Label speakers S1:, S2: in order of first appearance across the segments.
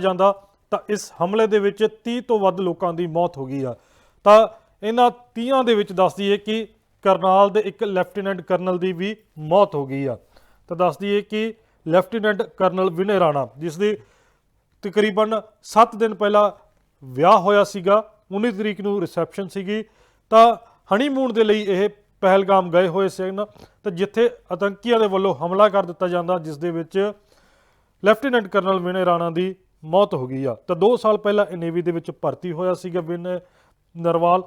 S1: ਜਾਂਦਾ, ਤਾਂ ਇਸ ਹਮਲੇ ਦੇ ਵਿੱਚ 30 ਤੋਂ ਵੱਧ ਲੋਕਾਂ ਦੀ ਮੌਤ ਹੋ ਗਈ ਆ। ਤਾਂ ਇਹਨਾਂ 30 ਦੇ ਵਿੱਚ ਦੱਸ ਦਈਏ ਕਿ ਕਰਨਾਲ ਦੇ ਇੱਕ ਲੈਫਟੀਨੈਂਟ ਕਰਨਲ ਦੀ ਵੀ ਮੌਤ ਹੋ ਗਈ ਆ। ਤਾਂ ਦੱਸ ਦਈਏ ਕਿ ਲੈਫਟੀਨੈਂਟ ਕਰਨਲ ਵਿਨੇ ਰਾਣਾ, ਜਿਸ ਦੀ ਤਕਰੀਬਨ 7 ਦਿਨ ਪਹਿਲਾਂ ਵਿਆਹ ਹੋਇਆ ਸੀਗਾ 19 ਤਰੀਕ ਨੂੰ ਰਿਸੈਪਸ਼ਨ ਸੀਗੀ। ਤਾਂ ਹਨੀਮੂਨ ਦੇ ਲਈ ਇਹ ਪਹਿਲਗਾਮ ਗਏ ਹੋਏ ਸਨ। ਤਾਂ ਜਿੱਥੇ ਆਤੰਕੀਆਂ ਦੇ ਵੱਲੋਂ ਹਮਲਾ ਕਰ ਦਿੱਤਾ ਜਾਂਦਾ, ਜਿਸ ਦੇ ਵਿੱਚ ਲੈਫਟੀਨੈਂਟ ਕਰਨਲ ਵਿਨੇ ਰਾਣਾ ਦੀ ਮੌਤ ਹੋ ਗਈ ਆ। ਤਾਂ 2 ਸਾਲ ਪਹਿਲਾਂ ਇਹ ਨੇਵੀ ਦੇ ਵਿੱਚ ਭਰਤੀ ਹੋਇਆ ਸੀਗਾ ਵਿਨੇ ਨਰਵਾਲ।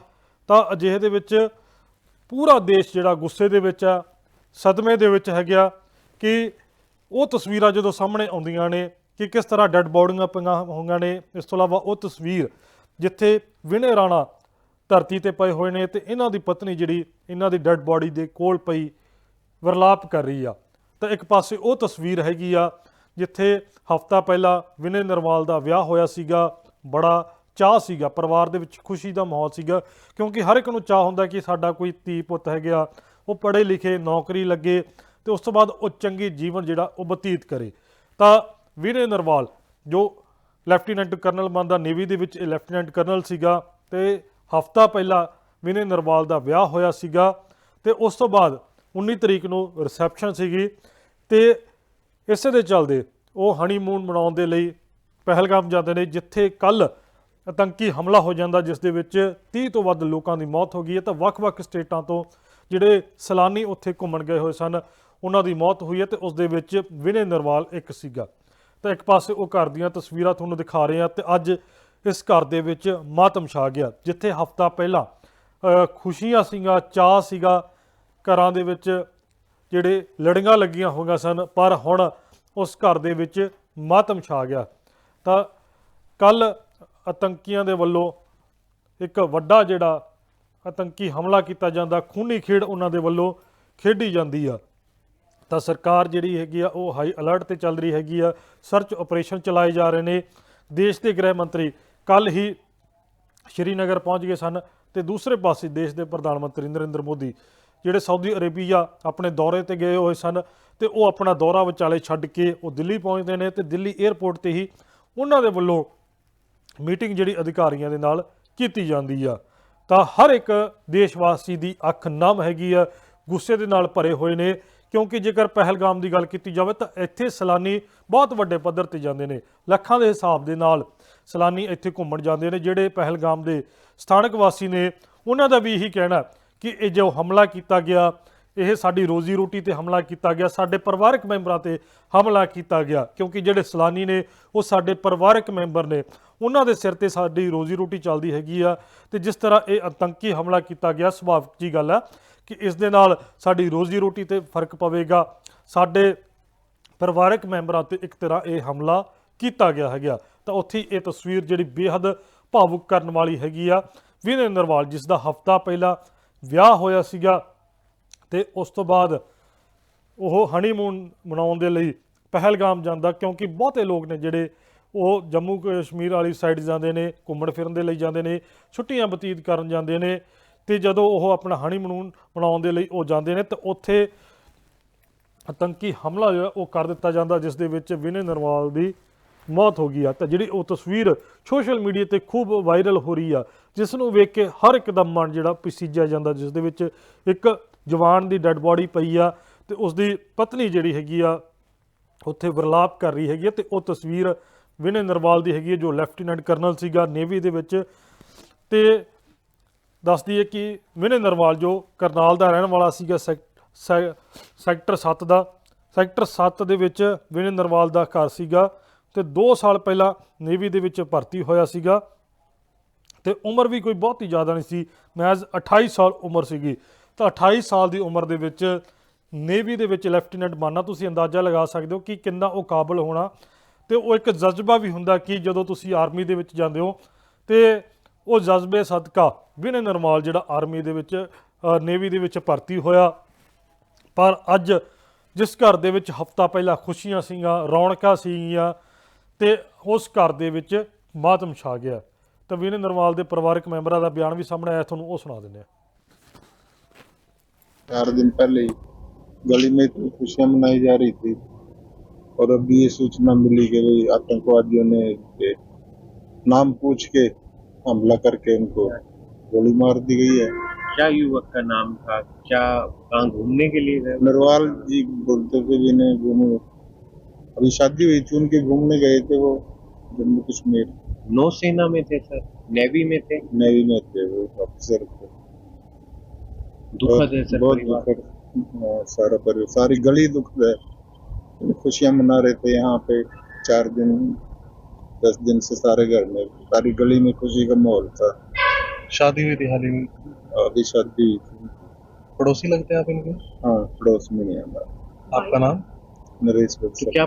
S1: ਤਾਂ ਅਜਿਹੇ ਦੇ ਵਿੱਚ ਪੂਰਾ ਦੇਸ਼ ਜਿਹੜਾ ਗੁੱਸੇ ਦੇ ਵਿੱਚ ਆ, ਸਦਮੇ ਦੇ ਵਿੱਚ ਹੈਗਾ ਕਿ ਉਹ ਤਸਵੀਰਾਂ ਜਦੋਂ ਸਾਹਮਣੇ ਆਉਂਦੀਆਂ ਨੇ ਕਿ ਕਿਸ ਤਰ੍ਹਾਂ ਡੈੱਡ ਬੋਡੀਆਂ ਪਈਆਂ ਹੋਈਆਂ ਨੇ, ਇਸ ਤੋਂ ਇਲਾਵਾ ਉਹ ਤਸਵੀਰ ਜਿੱਥੇ ਵਿਨੇ ਰਾਣਾ ਧਰਤੀ ਤੇ ਪਏ ਹੋਏ ਨੇ ਤੇ ਇਹਨਾਂ ਦੀ ਪਤਨੀ ਜਿਹੜੀ ਇਹਨਾਂ ਦੀ ਡੈੱਡ ਬੋਡੀ ਦੇ ਕੋਲ ਪਈ, ਵਰਲਾਪ ਕਰ ਰਹੀ ਆ। ਤਾਂ ਇੱਕ ਪਾਸੇ ਉਹ ਤਸਵੀਰ ਹੈਗੀ ਆ ਜਿੱਥੇ ਹਫਤਾ ਪਹਿਲਾਂ ਵਿਨੇ ਨਰਵਾਲ ਦਾ ਵਿਆਹ ਹੋਇਆ ਸੀਗਾ, ਬੜਾ ਚਾਹ ਸੀਗਾ, ਪਰਿਵਾਰ ਦੇ ਵਿੱਚ ਖੁਸ਼ੀ ਦਾ ਮਾਹੌਲ ਸੀਗਾ, ਕਿਉਂਕਿ ਹਰ ਇੱਕ ਨੂੰ ਚਾਹ ਹੁੰਦਾ ਕਿ ਸਾਡਾ ਕੋਈ ਧੀ ਪੁੱਤ ਹੈਗਾ ਉਹ ਪੜ੍ਹੇ ਲਿਖੇ, ਨੌਕਰੀ ਲੱਗੇ ਤੇ ਉਸ ਤੋਂ ਬਾਅਦ ਉਹ ਚੰਗੀ ਜੀਵਨ ਜਿਹੜਾ ਉਹ ਬਤੀਤ ਕਰੇ। ਤਾਂ ਵਿਨੇ ਨਰਵਾਲ, ਜੋ ਲੈਫਟੀਨੈਂਟ ਕਰਨਲ ਬਣਦਾ, ਨੇਵੀ ਦੇ ਵਿੱਚ ਇਹ ਲੈਫਟੀਨੈਂਟ ਕਰਨਲ ਸੀਗਾ ਤੇ ਹਫਤਾ ਪਹਿਲਾਂ ਵਿਨੇ ਨਰਵਾਲ ਦਾ ਵਿਆਹ ਹੋਇਆ ਸੀਗਾ ਤੇ ਉਸ ਤੋਂ ਬਾਅਦ 19 ਤਰੀਕ ਨੂੰ ਰਿਸੈਪਸ਼ਨ ਸੀਗੀ ਤੇ ਇਸੇ ਦੇ ਚੱਲਦੇ ਉਹ ਹਨੀਮੂਨ ਮਨਾਉਣ ਦੇ ਲਈ ਪਹਿਲਗਾਮ ਜਾਂਦੇ ਨੇ, ਜਿੱਥੇ ਕੱਲ ਆਤੰਕੀ ਹਮਲਾ ਹੋ ਜਾਂਦਾ, ਜਿਸ ਦੇ ਵਿੱਚ 30 ਤੋਂ ਵੱਧ ਲੋਕਾਂ ਦੀ ਮੌਤ ਹੋ ਗਈ ਹੈ। ਤਾਂ ਵੱਖ-ਵੱਖ ਸਟੇਟਾਂ ਤੋਂ ਜਿਹੜੇ ਸੈਲਾਨੀ ਉੱਥੇ ਘੁੰਮਣ ਗਏ ਹੋਏ ਸਨ, ਉਹਨਾਂ ਦੀ ਮੌਤ ਹੋਈ ਹੈ ਤੇ ਉਸ ਦੇ ਵਿੱਚ ਵਿਨੇ ਨਰਵਾਲ ਇੱਕ ਸੀਗਾ। ਤਾਂ ਇੱਕ ਪਾਸੇ ਉਹ ਘਰ ਦੀਆਂ ਤਸਵੀਰਾਂ ਤੁਹਾਨੂੰ ਦਿਖਾ ਰਹੇ ਹਾਂ ਤੇ ਅੱਜ ਇਸ ਘਰ ਦੇ ਵਿੱਚ ਮਾਤਮ ਛਾ ਗਿਆ, ਜਿੱਥੇ ਹਫਤਾ ਪਹਿਲਾਂ ਖੁਸ਼ੀਆਂ ਸੀਗਾ ਚਾਹ ਸੀਗਾ, ਘਰਾਂ ਦੇ ਵਿੱਚ ਜਿਹੜੇ ਲੜੀਆਂ ਲੱਗੀਆਂ ਹੋਈਆਂ ਸਨ, ਪਰ ਹੁਣ ਉਸ ਘਰ ਦੇ ਵਿੱਚ ਮਾਤਮ ਛਾ ਗਿਆ। ਤਾਂ ਕੱਲ ਆਤੰਕੀਆਂ ਦੇ ਵੱਲੋਂ ਇੱਕ ਵੱਡਾ ਜਿਹੜਾ ਆਤੰਕੀ ਹਮਲਾ ਕੀਤਾ ਜਾਂਦਾ, ਖੂਨੀ ਖੇਡ ਉਹਨਾਂ ਦੇ ਵੱਲੋਂ ਖੇਡੀ ਜਾਂਦੀ ਆ। ਤਾਂ ਸਰਕਾਰ ਜਿਹੜੀ ਹੈਗੀ ਆ, ਉਹ ਹਾਈ ਅਲਰਟ ਤੇ ਚੱਲ ਰਹੀ ਹੈਗੀ ਆ। ਸਰਚ ਆਪਰੇਸ਼ਨ ਚਲਾਏ ਜਾ ਰਹੇ ਨੇ। ਦੇਸ਼ ਦੇ ਗ੍ਰਹਿ ਮੰਤਰੀ ਕੱਲ ਹੀ ਸ਼੍ਰੀਨਗਰ ਪਹੁੰਚ ਗਏ ਸਨ ਤੇ ਦੂਸਰੇ ਪਾਸੇ ਦੇਸ਼ ਦੇ ਪ੍ਰਧਾਨ ਮੰਤਰੀ ਨਰਿੰਦਰ ਮੋਦੀ ਜਿਹੜੇ ਸਾਊਦੀ ਅਰੇਬੀਆ ਆਪਣੇ ਦੌਰੇ ਤੇ ਗਏ ਹੋਏ ਸਨ ਤੇ ਉਹ ਆਪਣਾ ਦੌਰਾ ਵਿਚਾਲੇ ਛੱਡ ਕੇ ਉਹ ਦਿੱਲੀ ਪਹੁੰਚਦੇ ਨੇ ਤੇ ਦਿੱਲੀ 에ਅਰਪੋਰਟ ਤੇ ਹੀ ਉਹਨਾਂ ਦੇ ਵੱਲੋਂ ਮੀਟਿੰਗ ਜਿਹੜੀ ਅਧਿਕਾਰੀਆਂ ਦੇ ਨਾਲ ਕੀਤੀ ਜਾਂਦੀ ਆ। ਤਾਂ ਹਰ ਇੱਕ ਦੇਸ਼ਵਾਸੀ ਦੀ ਅੱਖ ਨਮ ਹੈਗੀ ਆ, ਗੁੱਸੇ ਦੇ ਨਾਲ ਭਰੇ ਹੋਏ ਨੇ, ਕਿਉਂਕਿ ਜੇਕਰ ਪਹਿਲਗਾਮ ਦੀ ਗੱਲ ਕੀਤੀ ਜਾਵੇ ਤਾਂ ਇੱਥੇ ਸੈਲਾਨੀ ਬਹੁਤ ਵੱਡੇ ਪੱਧਰ ਤੇ ਜਾਂਦੇ ਨੇ। ਲੱਖਾਂ ਦੇ ਹਿਸਾਬ ਦੇ ਨਾਲ ਸੈਲਾਨੀ ਇੱਥੇ ਘੁੰਮਣ ਜਾਂਦੇ ਨੇ, ਜਿਹੜੇ ਪਹਿਲਗਾਮ ਦੇ ਸਥਾਨਕ ਵਾਸੀ ਨੇ, ਉਹਨਾਂ ਦਾ ਵੀ ਇਹੀ ਕਹਿਣਾ ਕਿ ਇਹ ਜੋ ਹਮਲਾ ਕੀਤਾ ਗਿਆ, ਇਹ ਸਾਡੀ ਰੋਜ਼ੀ ਰੋਟੀ ਤੇ ਹਮਲਾ ਕੀਤਾ ਗਿਆ, ਸਾਡੇ ਪਰਿਵਾਰਕ ਮੈਂਬਰਾਂ ਤੇ ਹਮਲਾ ਕੀਤਾ ਗਿਆ, ਕਿਉਂਕਿ ਜਿਹੜੇ ਸੈਲਾਨੀ ਨੇ, ਉਹ ਸਾਡੇ ਪਰਿਵਾਰਕ ਮੈਂਬਰ ਨੇ। ਉਹਨਾਂ ਦੇ ਸਿਰ ਤੇ ਸਾਡੀ ਰੋਜ਼ੀ ਰੋਟੀ ਚੱਲਦੀ ਹੈਗੀ ਆ ਤੇ ਜਿਸ ਤਰ੍ਹਾਂ ਇਹ ਆਤੰਕੀ ਹਮਲਾ ਕੀਤਾ ਗਿਆ, ਸੁਭਾਵਿਕ ਜੀ ਗੱਲ ਆ ਕਿ ਇਸ ਦੇ ਨਾਲ ਸਾਡੀ ਰੋਜ਼ੀ ਰੋਟੀ ਤੇ ਫ਼ਰਕ ਪਵੇਗਾ। ਸਾਡੇ ਪਰਿਵਾਰਕ ਮੈਂਬਰਾਂ ਤੇ ਇੱਕ ਤਰ੍ਹਾਂ ਇਹ ਹਮਲਾ ਕੀਤਾ ਗਿਆ ਹੈਗਾ। ਤਾਂ ਉੱਥੇ ਇਹ ਤਸਵੀਰ ਜਿਹੜੀ ਬੇਹੱਦ ਭਾਵੁਕ ਕਰਨ ਵਾਲੀ ਹੈਗੀ ਆ। ਵਿਨੇ ਨਰਵਾਲ, ਜਿਸ ਦਾ ਹਫਤਾ ਪਹਿਲਾਂ ਵਿਆਹ ਹੋਇਆ ਸੀਗਾ ਤੇ ਉਸ ਤੋਂ ਬਾਅਦ ਉਹ ਹਨੀਮੂਨ ਮਨਾਉਣ ਦੇ ਲਈ ਪਹਿਲਗਾਮ ਜਾਂਦਾ ਕਿਉਂਕਿ ਬਹੁਤੇ ਲੋਕ ਨੇ ਜਿਹੜੇ ਉਹ ਜੰਮੂ ਕਸ਼ਮੀਰ ਵਾਲੀ ਸਾਈਡ ਜਾਂਦੇ ਨੇ, ਘੁੰਮਣ ਫਿਰਨ ਦੇ ਲਈ ਜਾਂਦੇ ਨੇ, ਛੁੱਟੀਆਂ ਬਤੀਤ ਕਰਨ ਜਾਂਦੇ ਨੇ ਤੇ ਜਦੋਂ ਉਹ ਆਪਣਾ ਹਨੀਮੂਨ ਮਨਾਉਣ ਦੇ ਲਈ ਉਹ ਜਾਂਦੇ ਨੇ ਤਾਂ ਉੱਥੇ ਆਤੰਕੀ ਹਮਲਾ ਜਿਹੜਾ ਉਹ ਕਰ ਦਿੱਤਾ ਜਾਂਦਾ ਜਿਸ ਦੇ ਵਿੱਚ ਵਿਨੇ ਨਰਵਾਲ ਦੀ ਮੌਤ ਹੋ ਗਈ ਆ ਤਾਂ ਜਿਹੜੀ ਉਹ ਤਸਵੀਰ ਸੋਸ਼ਲ ਮੀਡੀਆ ਤੇ ਖੂਬ ਵਾਇਰਲ ਹੋ ਰਹੀ ਆ, ਜਿਸ ਨੂੰ ਵੇਖ ਕੇ ਹਰ ਇੱਕ ਦਾ ਮਨ ਜਿਹੜਾ ਪਿਸੀਜਿਆ ਜਾਂਦਾ, ਜਿਸ ਦੇ ਵਿੱਚ ਇੱਕ ਜਵਾਨ ਦੀ ਡੈੱਡ ਬੋਡੀ ਪਈ ਆ ਤੇ ਉਸ ਦੀ ਪਤਨੀ ਜਿਹੜੀ ਹੈਗੀ ਆ, ਉੱਥੇ ਵਰਲਾਪ ਕਰ ਰਹੀ ਹੈਗੀ ਆ ਤੇ ਉਹ ਤਸਵੀਰ ਵਿਨੇ ਨਰਵਾਲ ਦੀ ਹੈਗੀ ਹੈ ਜੋ ਲੈਫਟੀਨੈਂਟ ਕਰਨਲ ਸੀਗਾ ਨੇਵੀ ਦੇ ਵਿੱਚ ਤੇ ਦੱਸਦੀ ਹੈ ਕਿ ਵਿਨੇ ਨਰਵਾਲ ਜੋ ਕਰਨਾਲ ਦਾ ਰਹਿਣ ਵਾਲਾ ਸੀਗਾ ਸੈਕ- ਸੈ- ਸੈਕਟਰ 7 ਦਾ, ਸੈਕਟਰ 7 ਦੇ ਵਿੱਚ ਵਿਨੇ ਨਰਵਾਲ ਦਾ ਘਰ ਸੀਗਾ ਤੇ 2 ਸਾਲ ਪਹਿਲਾਂ ਨੇਵੀ ਦੇ ਵਿੱਚ ਭਰਤੀ ਹੋਇਆ ਸੀਗਾ ਤੇ ਉਮਰ ਵੀ ਕੋਈ ਬਹੁਤ ਹੀ ਜ਼ਿਆਦਾ ਨਹੀਂ ਸੀ। ਮਹਿਜ਼ 28 ਸਾਲ ਉਮਰ ਸੀਗੀ। ਤਾਂ 28 ਸਾਲ ਦੀ ਉਮਰ ਦੇ ਵਿੱਚ ਨੇਵੀ ਦੇ ਵਿੱਚ ਲੈਫਟੀਨੈਂਟ ਬਣਨਾ ਤੁਸੀਂ ਅੰਦਾਜ਼ਾ ਲਗਾ ਸਕਦੇ ਹੋ ਕਿ ਕਿੰਨਾ ਉਹ ਕਾਬਲ ਹੋਣਾ। ਤੇ ਉਹ ਇੱਕ ਜਜ਼ਬਾ ਵੀ ਹੁੰਦਾ ਕਿ ਜਦੋਂ ਤੁਸੀਂ ਆਰਮੀ ਦੇ ਵਿੱਚ ਜਾਂਦੇ ਹੋ ਤੇ ਉਹ ਜਜ਼ਬੇ ਸਦਕਾ ਵਿਨੇ ਨਰਮਾਲ ਜਿਹੜਾ ਆਰਮੀ ਦੇ ਵਿੱਚ ਨੇਵੀ ਦੇ ਵਿੱਚ ਭਰਤੀ ਹੋਇਆ। ਪਰ ਅੱਜ ਜਿਸ ਘਰ ਦੇ ਵਿੱਚ ਹਫਤਾ ਪਹਿਲਾਂ ਖੁਸ਼ੀਆਂ ਸੀਗੀਆਂ, ਰੌਣਕਾਂ ਸੀਗੀਆਂ ਤੇ ਉਸ ਘਰ ਦੇ ਵਿੱਚ ਮਾਤਮ ਛਾ ਗਿਆ ਤਾਂ ਵਿਨੇ ਨਰਵਾਲ ਦੇ ਪਰਿਵਾਰਕ ਮੈਂਬਰਾਂ ਦਾ ਬਿਆਨ ਵੀ ਸਾਹਮਣੇ ਆਇਆ ਤੁਹਾਨੂੰ ਉਹ ਸੁਣਾ ਦਿੰਦੇ ਆ
S2: चार दिन पहले ही गली में खुशियां मनाई जा रही थी और अभी ये सूचना मिली कि भाई आतंकवादियों ने ये नाम पूछ के हमला करके उनको गोली मार दी गई है
S3: क्या युवक का नाम था क्या कहाँ घूमने के लिए गए
S2: नरवाल जी बोलते थे भी ने घूमो अभी शादी हुई थी उनके घूमने गए थे वो जम्मू कश्मीर।
S3: नौसेना में थे सर नेवी में थे।
S2: नेवी में थे वो ऑफिसर थे।
S3: दुखद है सर
S2: बहुत दुखद हाँ, सारा परिवार सारी गली दुखद है। खुशियाँ मना रहे थे यहाँ पे चार दिन दस दिन से सारे घर में सारी गली में खुशी का माहौल था।
S4: शादी हुई थी हाल ही में?
S2: अभी शादी हुई थी।
S4: पड़ोसी लगते हैं आप इनके?
S2: हाँ पड़ोस में नहीं हमारा।
S4: आपका नाम?
S2: नरेश
S3: तो क्या